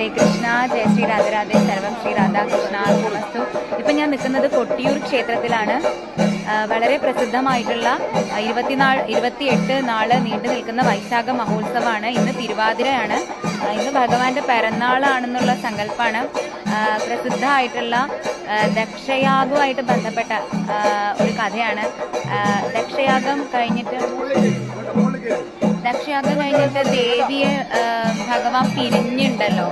ഹരേ കൃഷ്ണ ജയ ശ്രീ രാധരാധേ സർവം ശ്രീ രാധാകൃഷ്ണ നമസ്തു. ഇപ്പം ഞാൻ നിൽക്കുന്നത് കൊട്ടിയൂർ ക്ഷേത്രത്തിലാണ്. വളരെ പ്രസിദ്ധമായിട്ടുള്ള ഇരുപത്തിനാല് ഇരുപത്തിയെട്ട് നാൾ നീണ്ടു നിൽക്കുന്ന വൈശാഖ മഹോത്സവമാണ്. ഇന്ന് തിരുവാതിരയാണ്. ഇന്ന് ഭഗവാന്റെ പിറന്നാളാണെന്നുള്ള സങ്കല്പമാണ് പ്രസിദ്ധമായിട്ടുള്ള ദക്ഷയാഗുമായിട്ട് ബന്ധപ്പെട്ട ഒരു കഥയാണ്. ദക്ഷയാഗം കഴിഞ്ഞിട്ട് ദക്ഷയാഗം കഴിഞ്ഞിട്ട് ദേവിയെ ഭഗവാൻ പിരിഞ്ഞുണ്ടല്ലോ.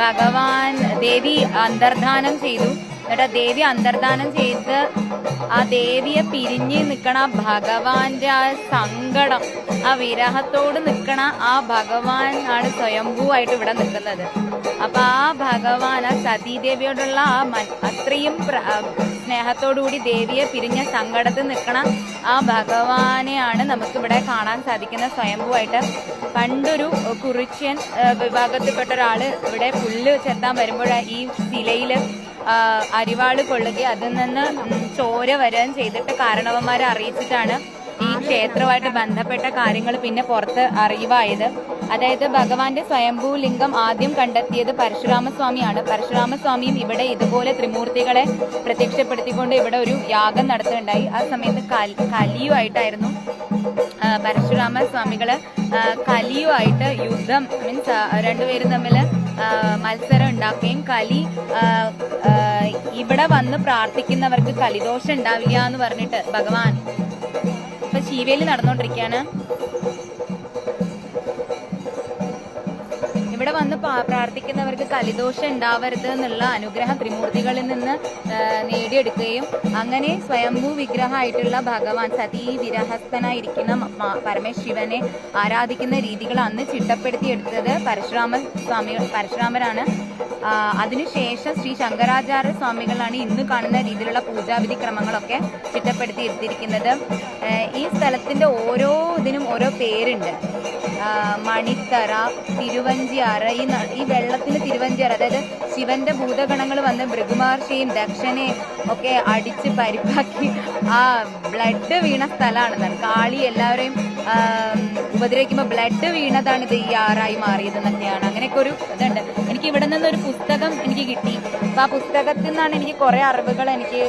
ഭഗവാൻ ദേവി അന്തർധാനം ചെയ്തു. എന്നിട്ട് ദേവി അന്തർധാനം ചെയ്ത് ആ ദേവിയെ പിരിഞ്ഞ് നിൽക്കണ ഭഗവാന്റെ ആ സങ്കടം ആ വിരഹത്തോട് നിൽക്കണ ആ ഭഗവാൻ ആണ് സ്വയംഭൂവായിട്ട് ഇവിടെ നിൽക്കുന്നത്. അപ്പൊ ആ ഭഗവാൻ ആ സതീദേവിയോടുള്ള ആ അത്രയും സ്നേഹത്തോടുകൂടി ദേവിയെ പിരിഞ്ഞ സങ്കടത്തിൽ നിൽക്കണ ആ ഭഗവാനെയാണ് നമുക്കിവിടെ കാണാൻ സാധിക്കുന്ന സ്വയംഭൂവായിട്ട്. പണ്ടൊരു കുറിച്യൻ വിഭാഗത്തിൽപ്പെട്ട ഒരാൾ ഇവിടെ പുല്ല് ചെത്താൻ വരുമ്പോൾ ഈ ശിലയിൽ അരിവാൾ കൊള്ളുകയും അതിൽ നിന്ന് ചോര വരാൻ ചെയ്തിട്ട് കാരണവന്മാരെ അറിയിച്ചിട്ടാണ് ക്ഷേത്രവുമായിട്ട് ബന്ധപ്പെട്ട കാര്യങ്ങൾ പിന്നെ പുറത്ത് അറിവായത്. അതായത് ഭഗവാന്റെ സ്വയംഭൂ ലിംഗം ആദ്യം കണ്ടെത്തിയത് പരശുരാമസ്വാമിയാണ്. പരശുരാമസ്വാമിയും ഇവിടെ ഇതുപോലെ ത്രിമൂർത്തികളെ പ്രത്യക്ഷപ്പെടുത്തിക്കൊണ്ട് ഇവിടെ ഒരു യാഗം നടത്തുകയുണ്ടായി. ആ സമയത്ത് കലിയുമായിട്ടായിരുന്നു പരശുരാമ സ്വാമികൾ കലിയുമായിട്ട് യുദ്ധം മീൻസ് രണ്ടുപേരും തമ്മിൽ മത്സരം ഉണ്ടാക്കുകയും കലി ഇവിടെ വന്ന് പ്രാർത്ഥിക്കുന്നവർക്ക് കലിദോഷം ഉണ്ടാവില്ല എന്ന് പറഞ്ഞിട്ട് ഭഗവാൻ ഇപ്പൊ ശീവേലി നടന്നുകൊണ്ടിരിക്കുകയാണ് ഇവിടെ വന്ന് പ്രാർത്ഥിക്കുന്നവർക്ക് കലിദോഷം ഉണ്ടാവരുത് എന്നുള്ള അനുഗ്രഹം ത്രിമൂർത്തികളിൽ നിന്ന് നേടിയെടുക്കുകയും അങ്ങനെ സ്വയംഭൂ വിഗ്രഹമായിട്ടുള്ള ഭഗവാൻ സതീ വിരഹസ്ഥനായിരിക്കുന്ന പരമശിവനെ ആരാധിക്കുന്ന രീതികൾ അന്ന് ചിട്ടപ്പെടുത്തിയെടുത്തത് പരശുരാമ സ്വാമി പരശുരാമരാണ്. അതിനുശേഷം ശ്രീ ശങ്കരാചാര്യ സ്വാമികളാണ് ഇന്ന് കാണുന്ന രീതിയിലുള്ള പൂജാവിധി ക്രമങ്ങളൊക്കെ ചിട്ടപ്പെടുത്തി എടുത്തിരിക്കുന്നത്. ഈ സ്ഥലത്തിന്റെ ഓരോ ഇതിനും ഓരോ പേരുണ്ട്. മണിത്തറ തിരുവഞ്ചിയാറ് ഈ ഈ വെള്ളത്തിൽ തിരുവഞ്ചിയാറ് അതായത് ശിവന്റെ ഭൂതഗണങ്ങൾ വന്ന് ഭൃഗുമഹർഷിയും ദക്ഷനെയും ഒക്കെ അടിച്ച് പരിപ്പാക്കി ആ ബ്ലഡ് വീണ സ്ഥലമാണ്. കാളി എല്ലാവരെയും ഉപദ്രവിക്കുമ്പോൾ ബ്ലഡ് വീണതാണ് ഇത് ഈ ആറായി മാറിയത് എന്നൊക്കെയാണ് അങ്ങനെയൊക്കെ ഒരു ഇതുണ്ട്. എനിക്ക് ഇവിടെ നിന്നൊരു പുസ്തകം എനിക്ക് കിട്ടി. അപ്പൊ ആ പുസ്തകത്തിൽ നിന്നാണ് എനിക്ക് കുറെ അറിവുകൾ എനിക്ക്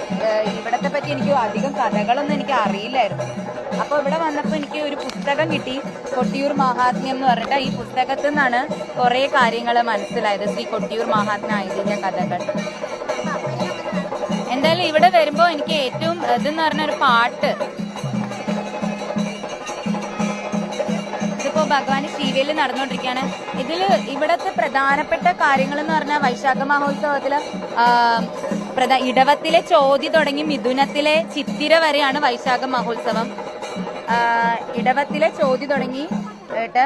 ഇവിടത്തെ പറ്റി എനിക്ക് അധികം കഥകളൊന്നും എനിക്ക് അറിയില്ലായിരുന്നു. അപ്പൊ ഇവിടെ വന്നപ്പോൾ എനിക്ക് ഒരു പുസ്തകം കിട്ടി. കൊട്ടിയൂർ മഹാത്മ്യം എന്ന് പറഞ്ഞിട്ട്. ഈ പുസ്തകത്തിൽ നിന്നാണ് കുറേ കാര്യങ്ങൾ മനസ്സിലായത്. ശ്രീ കൊട്ടിയൂർ മഹാത്മ്യ ഐതിഹ്യ കഥകൾ. എന്തായാലും ഇവിടെ വരുമ്പോൾ എനിക്ക് ഏറ്റവും ഇതെന്ന് പറഞ്ഞ ഒരു പാട്ട്. ഇതിപ്പോ ഭഗവാൻ ശിവയിൽ നടന്നുകൊണ്ടിരിക്കുകയാണ്. ഇതിൽ ഇവിടത്തെ പ്രധാനപ്പെട്ട കാര്യങ്ങൾ എന്ന് പറഞ്ഞാൽ വൈശാഖ മഹോത്സവത്തിൽ ആ, ഇടവത്തിലെ ചോതി തുടങ്ങി മിഥുനത്തിലെ ചിത്തിര വരെയാണ് വൈശാഖ മഹോത്സവം. ഇടവത്തിലെ ചോദ്യം തുടങ്ങി. കേട്ട്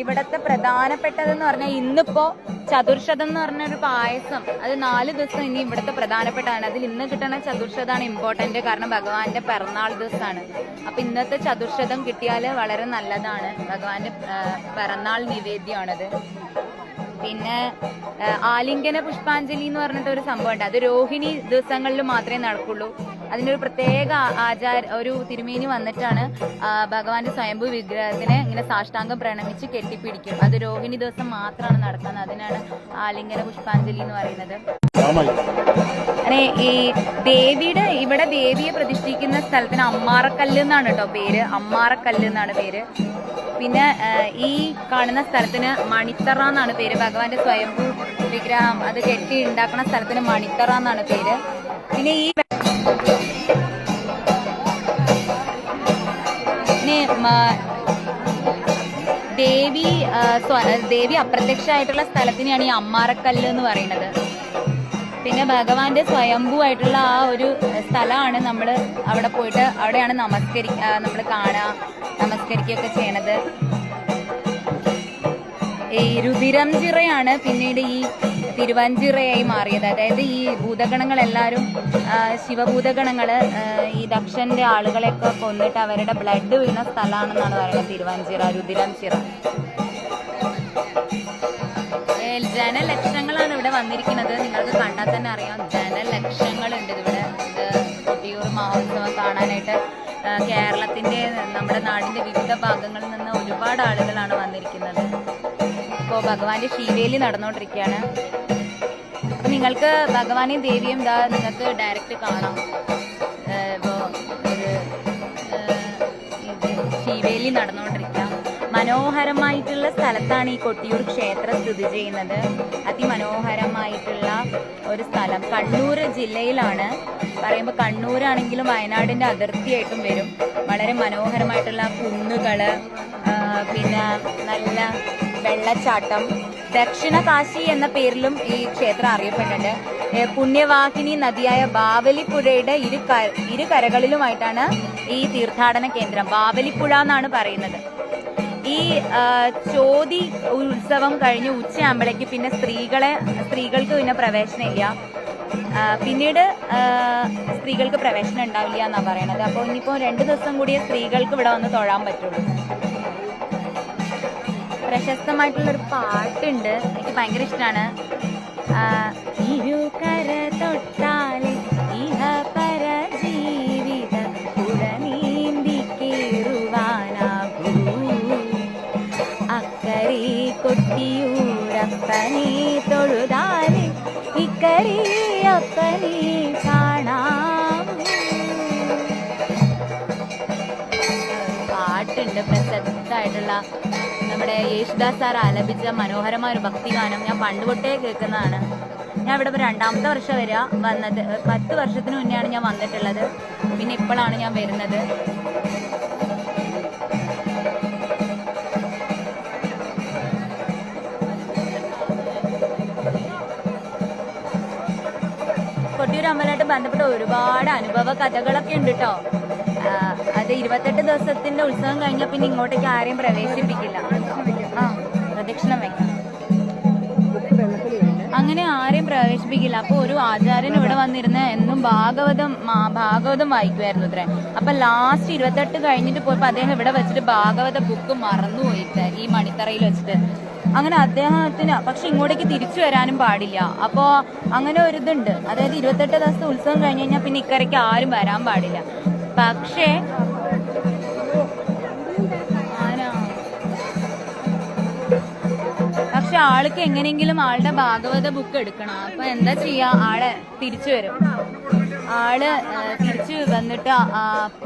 ഇവിടത്തെ പ്രധാനപ്പെട്ടതെന്ന് പറഞ്ഞാൽ ഇന്നിപ്പോ ചതുർശതം എന്ന് പറഞ്ഞ ഒരു പായസം. അത് നാല് ദിവസം ഇനി ഇവിടുത്തെ പ്രധാനപ്പെട്ടതാണ് അതിൽ ഇന്ന് കിട്ടുന്ന ചതുർശതാണ് ഇമ്പോർട്ടന്റ് കാരണം ഭഗവാന്റെ പിറന്നാൾ ദിവസമാണ് അപ്പൊ ഇന്നത്തെ ചതുർശതം കിട്ടിയാൽ വളരെ നല്ലതാണ്. ഭഗവാന്റെ പിറന്നാൾ നിവേദ്യമാണത്. പിന്നെ ആലിംഗന പുഷ്പാഞ്ജലി എന്ന് പറഞ്ഞിട്ട് ഒരു സംഭവം ഉണ്ട് അത് രോഹിണി ദിവസങ്ങളിൽ മാത്രമേ നടക്കുള്ളൂ. അതിനൊരു പ്രത്യേക ആചാര ഒരു തിരുമേനി വന്നിട്ടാണ് ഭഗവാന്റെ സ്വയംഭൂ വിഗ്രഹത്തിനെ ഇങ്ങനെ സാഷ്ടാംഗം പ്രണമിച്ച് കെട്ടിപ്പിടിക്കും. അത് രോഹിണി ദിവസം മാത്രമാണ് നടക്കുന്നത്. അതിനാണ് ആലിംഗന പുഷ്പാഞ്ജലി എന്ന് പറയുന്നത്. അങ്ങനെ ഈ ദേവിയുടെ ഇവിടെ ദേവിയെ പ്രതിഷ്ഠിക്കുന്ന സ്ഥലത്തിന് അമ്മാറക്കല്ല് എന്നാണ് കേട്ടോ പേര്. അമ്മാറക്കല്ല് എന്നാണ് പേര്. പിന്നെ ഈ കാണുന്ന സ്ഥലത്തിന് മണിത്തറ എന്നാണ് പേര്. ഭഗവാന്റെ സ്വയംഭൂ വിഗ്രഹം അത് കെട്ടി ഉണ്ടാക്കുന്ന സ്ഥലത്തിന് മണിത്തറ എന്നാണ് പേര്. പിന്നെ ഈ ദേവി ദേവി അപ്രത്യക്ഷമായിട്ടുള്ള സ്ഥലത്തിനെയാണ് ഈ അമ്മാറക്കല്ല് എന്ന് പറയുന്നത്. പിന്നെ ഭഗവാന്റെ സ്വയംഭൂ ആയിട്ടുള്ള ആ ഒരു സ്ഥലമാണ് നമ്മൾ അവിടെ പോയിട്ട് അവിടെയാണ് നമസ്കരി നമ്മൾ കാണുക നമസ്കരിക്കുകയൊക്കെ ചെയ്യണത്. ഈ രുതിരംചിറയാണ് പിന്നീട് ഈ തിരുവഞ്ചിറയായി മാറിയത്. അതായത് ഈ ഭൂതഗണങ്ങളെല്ലാവരും എല്ലാവരും ശിവഭൂതഗണങ്ങൾ ഈ ദക്ഷന്റെ ആളുകളെയൊക്കെ കൊന്നിട്ട് അവരുടെ ബ്ലഡ് വീണ സ്ഥലമാണെന്നാണ് പറയുന്നത് തിരുവഞ്ചിറ രുതിരംചിറ ജനലക്ഷ വന്നിരിക്കുന്നത് നിങ്ങൾക്ക് കണ്ടാൽ തന്നെ അറിയാം. ജനലക്ഷങ്ങളുണ്ട് ഇവിടെ. ഇത് കൊട്ടിയൂർ മഹോത്സവം കാണാനായിട്ട് കേരളത്തിന്റെ നമ്മുടെ നാടിന്റെ വിവിധ ഭാഗങ്ങളിൽ നിന്ന് ഒരുപാട് ആളുകളാണ് വന്നിരിക്കുന്നത്. ഇപ്പോൾ ഭഗവാന്റെ ശീവേലി നടന്നുകൊണ്ടിരിക്കുകയാണ്. അപ്പൊ നിങ്ങൾക്ക് ഭഗവാനെയും ദേവിയും ഇതാ നിങ്ങൾക്ക് ഡയറക്റ്റ് കാണാം. ഇപ്പോൾ ശീവേലി നടന്നുകൊണ്ടിരിക്കുക മനോഹരമായിട്ടുള്ള സ്ഥലത്താണ് ഈ കൊട്ടിയൂർ ക്ഷേത്രം സ്ഥിതി ചെയ്യുന്നത്. അതിമനോഹരമായിട്ടുള്ള ഒരു സ്ഥലം. കണ്ണൂർ ജില്ലയിലാണ്. പറയുമ്പോൾ കണ്ണൂരാണെങ്കിലും വയനാടിന്റെ അതിർത്തിയായിട്ടും വരും. വളരെ മനോഹരമായിട്ടുള്ള കുന്നുകൾ പിന്നെ നല്ല വെള്ളച്ചാട്ടം. ദക്ഷിണ കാശി എന്ന പേരിലും ഈ ക്ഷേത്രം അറിയപ്പെട്ടിട്ടുണ്ട്. പുണ്യവാഹിനി നദിയായ ബാവലിപ്പുഴയുടെ ഇരു ഇരു കരകളിലുമായിട്ടാണ് ഈ തീർത്ഥാടന കേന്ദ്രം. ബാവലിപ്പുഴ എന്നാണ് പറയുന്നത്. ഈ ചോതി ഉത്സവം കഴിഞ്ഞ് ഉച്ചയാകുമ്പോഴേക്ക് പിന്നെ സ്ത്രീകളെ സ്ത്രീകൾക്ക് പിന്നെ പ്രവേശനമില്ല. പിന്നീട് സ്ത്രീകൾക്ക് പ്രവേശനം ഉണ്ടാവില്ല എന്നാണ് പറയണത്. അപ്പോൾ ഇനിയിപ്പോൾ രണ്ട് ദിവസം കൂടിയേ സ്ത്രീകൾക്ക് ഇവിടെ വന്ന് തൊഴാൻ പറ്റുള്ളൂ. പ്രശസ്തമായിട്ടുള്ളൊരു പാട്ടുണ്ട്. എനിക്ക് ഭയങ്കര ഇഷ്ടമാണ് ഇരുകര തൊട്ടാൽ യേശുദാസ് സാർ ആലപിച്ച മനോഹരമായ ഒരു ഭക്തിഗാനം ഞാൻ പണ്ട് തൊട്ടേ കേൾക്കുന്നതാണ്. ഞാൻ ഇവിടെ ഇപ്പോൾ രണ്ടാമത്തെ വർഷം വരിക വന്നത്. പത്ത് വർഷത്തിന് മുന്നെയാണ് ഞാൻ വന്നിട്ടുള്ളത്. പിന്നെ ഇപ്പോഴാണ് ഞാൻ വരുന്നത്. കൊട്ടിയൂർ അമ്പലമായിട്ട് ബന്ധപ്പെട്ട ഒരുപാട് അനുഭവ കഥകളൊക്കെ ഉണ്ട് കേട്ടോ അത് ഇരുപത്തെട്ട് ദിവസത്തിന്റെ ഉത്സവം കഴിഞ്ഞാൽ പിന്നെ ഇങ്ങോട്ടേക്ക് ആരെയും പ്രവേശിപ്പിക്കില്ല. ആ പ്രദക്ഷിണം വെക്കണം. അങ്ങനെ ആരെയും പ്രവേശിപ്പിക്കില്ല. അപ്പൊ ഒരു ആചാര്യൻ ഇവിടെ വന്നിരുന്ന് എന്നും ഭാഗവതം ഭാഗവതം വായിക്കുമായിരുന്നു ഇത്രേ. അപ്പൊ ലാസ്റ്റ് ഇരുപത്തെട്ട് കഴിഞ്ഞിട്ട് പോയപ്പോ അദ്ദേഹം ഇവിടെ വെച്ചിട്ട് ഭാഗവത ബുക്ക് മറന്നുപോയിട്ട് ഈ മണിത്തറയിൽ വെച്ചിട്ട്. അങ്ങനെ അദ്ദേഹത്തിന് പക്ഷെ ഇങ്ങോട്ടേക്ക് തിരിച്ചു വരാനും പാടില്ല. അപ്പോ അങ്ങനെ ഒരു ഇതുണ്ട്. അതായത് ഇരുപത്തെട്ട് ദിവസത്തെ ഉത്സവം കഴിഞ്ഞു കഴിഞ്ഞാൽ പിന്നെ ഇക്കരയ്ക്ക് ആരും വരാൻ പാടില്ല. പക്ഷേ പക്ഷെ ആൾക്ക് എങ്ങനെയെങ്കിലും ആളുടെ ഭാഗവത ബുക്ക് എടുക്കണം. അപ്പൊ എന്താ ചെയ്യാ? ആളെ തിരിച്ചു വരും. ആൾ തിരിച്ച് വന്നിട്ട്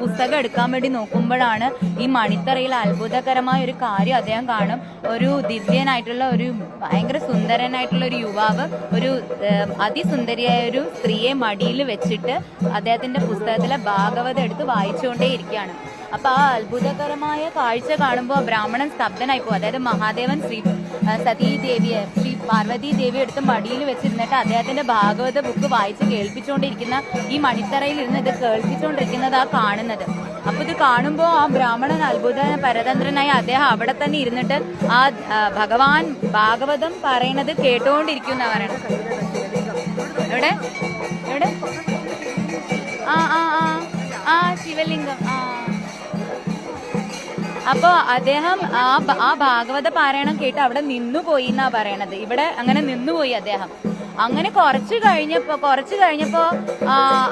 പുസ്തകം എടുക്കാൻ വേണ്ടി നോക്കുമ്പോഴാണ് ഈ മണിത്തറയിൽ അത്ഭുതകരമായ ഒരു കാര്യം അദ്ദേഹം കാണും. ഒരു ദിവ്യനായിട്ടുള്ള ഒരു ഭയങ്കര സുന്ദരനായിട്ടുള്ള ഒരു യുവാവ് ഒരു അതിസുന്ദരിയായ ഒരു സ്ത്രീയെ മടിയിൽ വെച്ചിട്ട് അദ്ദേഹത്തിന്റെ പുസ്തകത്തിലെ ഭാഗവത എടുത്ത് വായിച്ചുകൊണ്ടേ ഇരിക്കുകയാണ്. അപ്പൊ ആ അത്ഭുതകരമായ കാഴ്ച കാണുമ്പോൾ ബ്രാഹ്മണൻ സ്തബ്ധനായി പോകും അതായത് മഹാദേവൻ ശ്രീ ആ, സതീ ദേവിയെ ശ്രീ പാർവതി ദേവി എടുത്ത് മടിയിൽ വെച്ചിരുന്നിട്ട് അദ്ദേഹത്തിന്റെ ഭാഗവത ബുക്ക് വായിച്ച് കേൾപ്പിച്ചുകൊണ്ടിരിക്കുന്ന ഈ മണിത്തറയിൽ ഇരുന്ന് ഇത് കേൾപ്പിച്ചുകൊണ്ടിരിക്കുന്നതാ കാണുന്നത്. അപ്പൊ ഇത് കാണുമ്പോൾ ആ ബ്രാഹ്മണൻ അത്ഭുത പരതന്ത്രനായി അദ്ദേഹം അവിടെ തന്നെ ഇരുന്നിട്ട് ആ ഭഗവാൻ ഭാഗവതം പറയുന്നത് കേട്ടുകൊണ്ടിരിക്കുന്നവരാണ് എവിടെ? എവിടെ? അപ്പോ അദ്ദേഹം ആ ആ ഭാഗവത പാരായണം കേട്ട് അവിടെ നിന്നുപോയി എന്നാ പറയണത്. ഇവിടെ അങ്ങനെ നിന്നുപോയി അദ്ദേഹം. അങ്ങനെ കുറച്ച് കഴിഞ്ഞപ്പോ കുറച്ച് കഴിഞ്ഞപ്പോ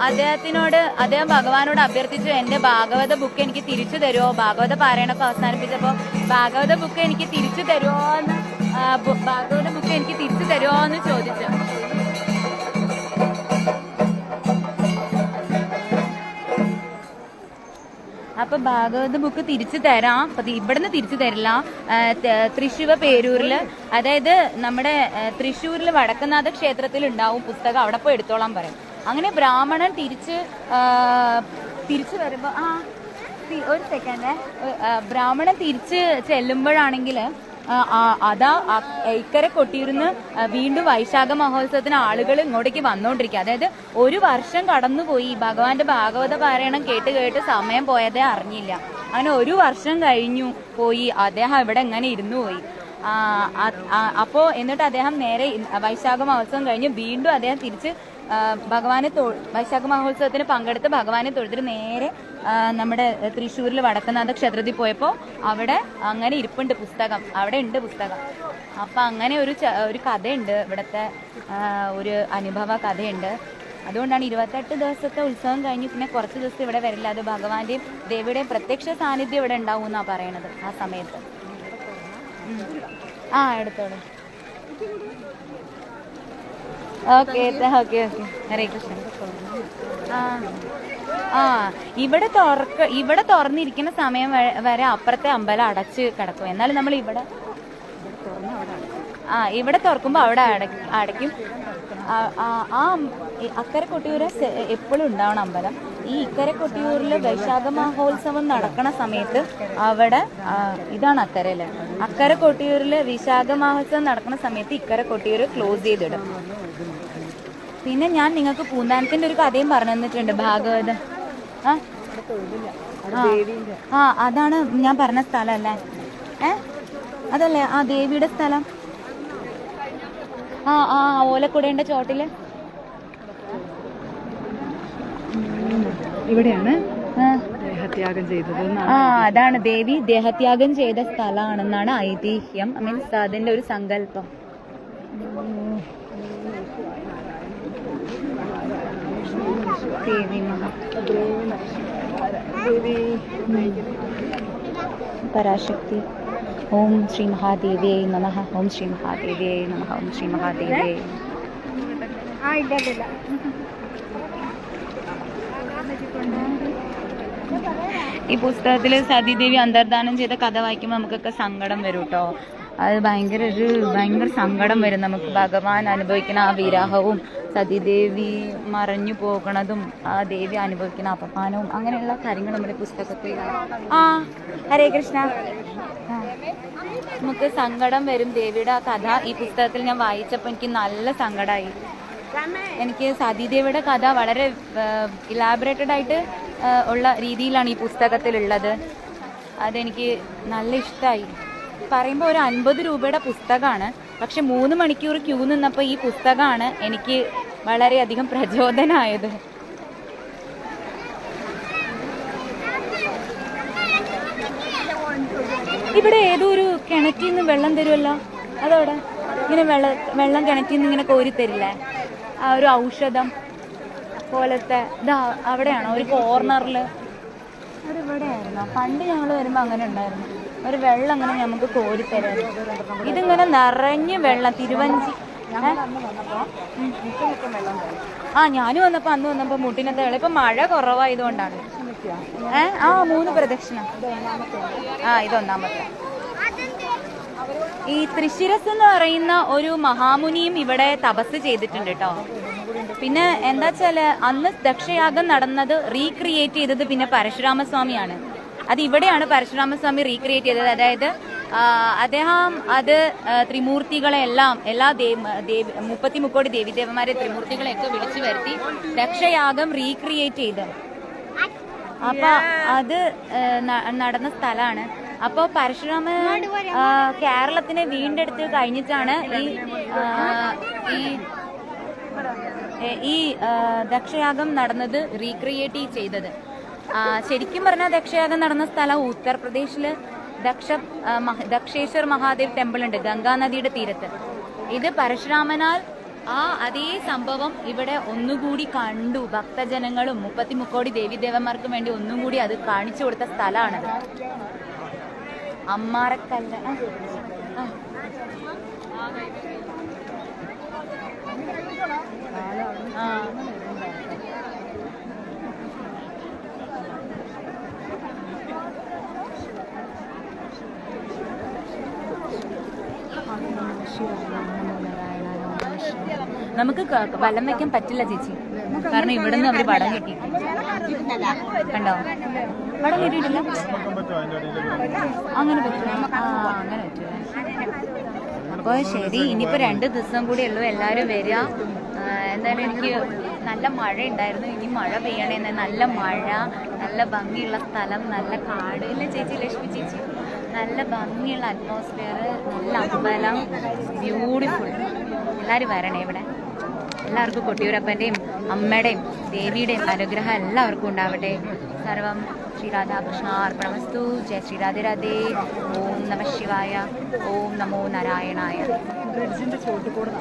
അദ്ദേഹത്തിനോട് അദ്ദേഹം ഭഗവാനോട് അഭ്യർത്ഥിച്ചു എന്റെ ഭാഗവത ബുക്ക് എനിക്ക് തിരിച്ചു തരുമോ ഭാഗവത പാരായണമൊക്കെ അവസാനിപ്പിച്ചപ്പോ ഭാഗവത ബുക്ക് എനിക്ക് തിരിച്ചു തരുമോ എന്ന് ഭാഗവത ബുക്ക് എനിക്ക് തിരിച്ചു തരുമോ എന്ന് ചോദിച്ചു. അപ്പൊ ഭാഗവത ബുക്ക് തിരിച്ചു തരാം. അപ്പൊ ഇവിടുന്ന് തിരിച്ചു തരില്ല. ആ, ത- തൃശ്ശൂർ പേരൂരിൽ. അതായത് നമ്മുടെ തൃശ്ശൂരിൽ വടക്കനാഥ ക്ഷേത്രത്തിൽ ഉണ്ടാവും പുസ്തകം. അവിടെ പോയി എടുത്തോളാൻ പറയും. അങ്ങനെ ബ്രാഹ്മണൻ തിരിച്ച് തിരിച്ചു വരുമ്പോ ആ ഒരു സെക്കൻഡ് ബ്രാഹ്മണൻ തിരിച്ച് ചെല്ലുമ്പോഴാണെങ്കിൽ അതാ ഇക്കര കൊട്ടിയിരുന്ന് വീണ്ടും വൈശാഖ മഹോത്സവത്തിന് ആളുകൾ ഇങ്ങോട്ടേക്ക് വന്നുകൊണ്ടിരിക്കുക അതായത് ഒരു വർഷം കടന്നുപോയി. ഭഗവാന്റെ ഭാഗവത പാരായണം കേട്ട് കേട്ട് സമയം പോയതേ അറിഞ്ഞില്ല. അങ്ങനെ ഒരു വർഷം കഴിഞ്ഞു പോയി. അദ്ദേഹം ഇവിടെ എങ്ങനെ ഇരുന്നു പോയി. ആ, അത്- അപ്പോ എന്നിട്ട് അദ്ദേഹം നേരെ വൈശാഖ മഹോത്സവം കഴിഞ്ഞ് വീണ്ടും അദ്ദേഹം തിരിച്ച് ഭഗവാനെ വൈശാഖ മഹോത്സവത്തിന് പങ്കെടുത്ത് ഭഗവാനെ തൊഴുതിട്ട് നേരെ നമ്മുടെ തൃശ്ശൂരിൽ വടക്കനാഥ ക്ഷേത്രത്തിൽ പോയപ്പോൾ അവിടെ അങ്ങനെ ഇരിപ്പുണ്ട് പുസ്തകം. അവിടെ ഉണ്ട് പുസ്തകം. അപ്പം അങ്ങനെ ഒരു ഒരു കഥയുണ്ട്. ഇവിടുത്തെ ഒരു അനുഭവ കഥയുണ്ട്. അതുകൊണ്ടാണ് ഇരുപത്തെട്ട് ദിവസത്തെ ഉത്സവം കഴിഞ്ഞ് പിന്നെ കുറച്ച് ദിവസം ഇവിടെ വരില്ല. അത് ഭഗവാന്റെയും ദേവിയുടെയും പ്രത്യക്ഷ സാന്നിധ്യം ഇവിടെ ഉണ്ടാവും എന്നാണ് പറയണത് ആ സമയത്ത്. ആ എടുത്തോളൂ. Okay okay okay. Hare Krishna. ആ. ആ ഇവിടെ തുറക്ക ഇവിടെ തുറന്നിരിക്കുന്ന സമയം വരെ അപ്പുറത്തെ അമ്പലം അടച്ച് കിടക്കും. എന്നാലും നമ്മൾ ഇവിടെ ആ ഇവിടെ തുറക്കുമ്പോൾ അവിടെ അട- അടയ്ക്കും. ആ അക്കരെ കൊട്ടിയൂര് എപ്പോഴും ഉണ്ടാവണം അമ്പലം. ഈ ഇക്കരെ കൊട്ടിയൂരിൽ വൈശാഖ മഹോത്സവം നടക്കണ സമയത്ത് അവിടെ ഇതാണ് അക്കരയിൽ. അക്കരെ കൊട്ടിയൂരിൽ വിശാഖ മഹോത്സവം നടക്കുന്ന സമയത്ത് ഇക്കരെ കൊട്ടിയൂർ ക്ലോസ് ചെയ്തിടും. പിന്നെ ഞാൻ നിങ്ങൾക്ക് പൂന്താനത്തിന്റെ ഒരു കഥയും പറഞ്ഞു തന്നിട്ടുണ്ട് ഭാഗവതം. ആ? ആ. അതാണ് ഞാൻ പറഞ്ഞ സ്ഥലം അല്ലേ ഏ? അതല്ലേ? ആ ദേവിയുടെ സ്ഥലം? ആ ആ ഓലക്കുടേന്റെ ചോട്ടിൽ? ഇവിടെയാണ് ദേഹത്യാഗം ചെയ്തത് ആ അതാണ് ദേവി ദേഹത്യാഗം ചെയ്ത സ്ഥലമാണെന്നാണ് ഐതിഹ്യം മീൻസ് അതിന്റെ ഒരു സങ്കല്പം. ദേവി പരാശക്തി. ഓം ശ്രീ മഹാദേവേ നമ. ഓം ശ്രീ മഹാദേവേ നമ. ഓം ശ്രീ മഹാദേവേ ഈ പുസ്തകത്തിൽ സതീദേവി അന്തർദാനം ചെയ്ത കഥ വായിക്കുമ്പോൾ നമുക്കൊക്കെ സങ്കടം വരും കേട്ടോ അത് ഭയങ്കര ഒരു ഭയങ്കര സങ്കടം വരും നമുക്ക്. ഭഗവാൻ അനുഭവിക്കുന്ന ആ വിരഹവും സതീദേവി മറഞ്ഞു പോകണതും ആ ദേവി അനുഭവിക്കുന്ന അപമാനവും അങ്ങനെയുള്ള കാര്യങ്ങൾ നമ്മുടെ പുസ്തകത്തിൽ ആ ഹരേ കൃഷ്ണ. നമുക്ക് സങ്കടം വരും ദേവിയുടെ ആ കഥ. ഈ പുസ്തകത്തിൽ ഞാൻ വായിച്ചപ്പോൾ എനിക്ക് നല്ല സങ്കടമായി എനിക്ക് സതീദേവിയുടെ കഥ വളരെ ഇലാബറേറ്റഡ് ആയിട്ട് ഉള്ള രീതിയിലാണ് ഈ പുസ്തകത്തിലുള്ളത്. അതെനിക്ക് നല്ല ഇഷ്ടമായി പറയുമ്പോൾ ഒരു അൻപത് രൂപയുടെ പുസ്തകമാണ്. പക്ഷെ മൂന്ന് മണിക്കൂർ ക്യൂ നിന്നപ്പോൾ ഈ പുസ്തകമാണ് എനിക്ക് വളരെയധികം പ്രചോദനമായത് ഇവിടെ ഏതോ ഒരു കിണറ്റിൽ നിന്ന് വെള്ളം തരുമല്ലോ അതവിടെ? ഇങ്ങനെ വെള്ളം വെള്ളം കിണറ്റിൽ നിന്ന് ഇങ്ങനെ കോരി തരില്ലേ? ആ ഒരു ഔഷധം പോലത്തെ ഇതാ അവിടെയാണോ? ഒരു കോർണറിൽ അവിടെ ഇവിടെയായിരുന്നു. പണ്ട് ഞങ്ങൾ വരുമ്പോൾ അങ്ങനെ ഉണ്ടായിരുന്നു. ഒരു വെള്ളം അങ്ങനെ നമുക്ക് കോരി തരായിരുന്നു ഇതിങ്ങനെ നിറഞ്ഞ് വെള്ളം തിരുവഞ്ചി. ആ ഞാനും വന്നപ്പോ അന്ന് വന്നപ്പോ മുട്ടിനത്തെ വെള്ളം. ഇപ്പൊ മഴ കുറവായതുകൊണ്ടാണ്. ഏ? ആ മൂന്ന് പ്രദക്ഷിണം. ആ ഇതൊന്നാമത്തെ ഈ തൃശിരസ് എന്ന് പറയുന്ന ഒരു മഹാമുനിയും ഇവിടെ തപസ് ചെയ്തിട്ടുണ്ട് കേട്ടോ പിന്നെ എന്താ വെച്ചാൽ അന്ന് ദക്ഷയാഗം നടന്നത് റീക്രിയേറ്റ് ചെയ്തത് പിന്നെ പരശുരാമസ്വാമിയാണ്. അത് ഇവിടെയാണ് പരശുരാമസ്വാമി റീക്രിയേറ്റ് ചെയ്തത്. അതായത് അദ്ദേഹം അത് ത്രിമൂർത്തികളെല്ലാം എല്ലാ ദേവ ദേവി മുപ്പത്തി മുക്കോടി ദേവിദേവന്മാരെ ത്രിമൂർത്തികളെയൊക്കെ വിളിച്ചു വരുത്തി രക്ഷയാഗം റീക്രിയേറ്റ് ചെയ്ത്. അപ്പൊ അത് നടന്ന സ്ഥലമാണ് അപ്പോൾ പരശുരാമൻ കേരളത്തിനെ വീണ്ടെടുത്ത് കഴിഞ്ഞിട്ടാണ് ഈ ഈ ഈ ദക്ഷയാഗം നടന്നത് റീക്രിയേറ്റ് ചെയ്തത്. ശരിക്കും പറഞ്ഞാൽ ദക്ഷയാഗം നടന്ന സ്ഥലം ഉത്തർപ്രദേശിൽ ദക്ഷ ദക്ഷേശ്വർ മഹാദേവ് ടെമ്പിൾ ഉണ്ട് ഗംഗാ നദിയുടെ തീരത്ത്. ഇത് പരശുരാമനാൽ ആ അതേ സംഭവം ഇവിടെ ഒന്നുകൂടി കണ്ടു. ഭക്തജനങ്ങളും മുപ്പത്തി മുക്കോടി ദേവീദേവന്മാർക്കും വേണ്ടി ഒന്നും കൂടി അത് കാണിച്ചു കൊടുത്ത സ്ഥലമാണത്. അമ്മാറക്കല്ല ആ, നമുക്ക് വലം വെക്കാൻ പറ്റില്ല ചേച്ചി. കാരണം ഇവിടുന്ന് അവർ പടം കിട്ടി. കണ്ടോ? പടം കിട്ടിയിട്ടില്ല? അങ്ങനെ അങ്ങനെ പറ്റില്ല ശരി ഇനിയിപ്പോൾ രണ്ട് ദിവസം കൂടി ഉള്ളൂ എല്ലാവരും വരിക. എന്തായാലും എനിക്ക് നല്ല മഴ ഉണ്ടായിരുന്നു ഇനി മഴ പെയ്യണേന്ന് നല്ല മഴ നല്ല ഭംഗിയുള്ള സ്ഥലം നല്ല കാട്. ഇല്ല ചേച്ചി ലക്ഷ്മി ചേച്ചി? നല്ല ഭംഗിയുള്ള അറ്റ്മോസ്ഫിയർ നല്ല അമ്പലം ബ്യൂട്ടിഫുൾ എല്ലാവരും വരണേ ഇവിടെ. എല്ലാവർക്കും കൊട്ടിയൂരപ്പന്റെയും അമ്മയുടെയും ദേവിയുടെയും അനുഗ്രഹം എല്ലാവർക്കും ഉണ്ടാവട്ടെ. സർവം ശ്രീ രാധാകൃഷ്ണ അർപ്പണമസ്തു. ജയ ശ്രീ രാധേ ഓം നമ ശിവായ. ഓം നമോ നാരായണായ. ബ്രിഡ്ജിന്റെ ചോട്ടിൽ കൂടെ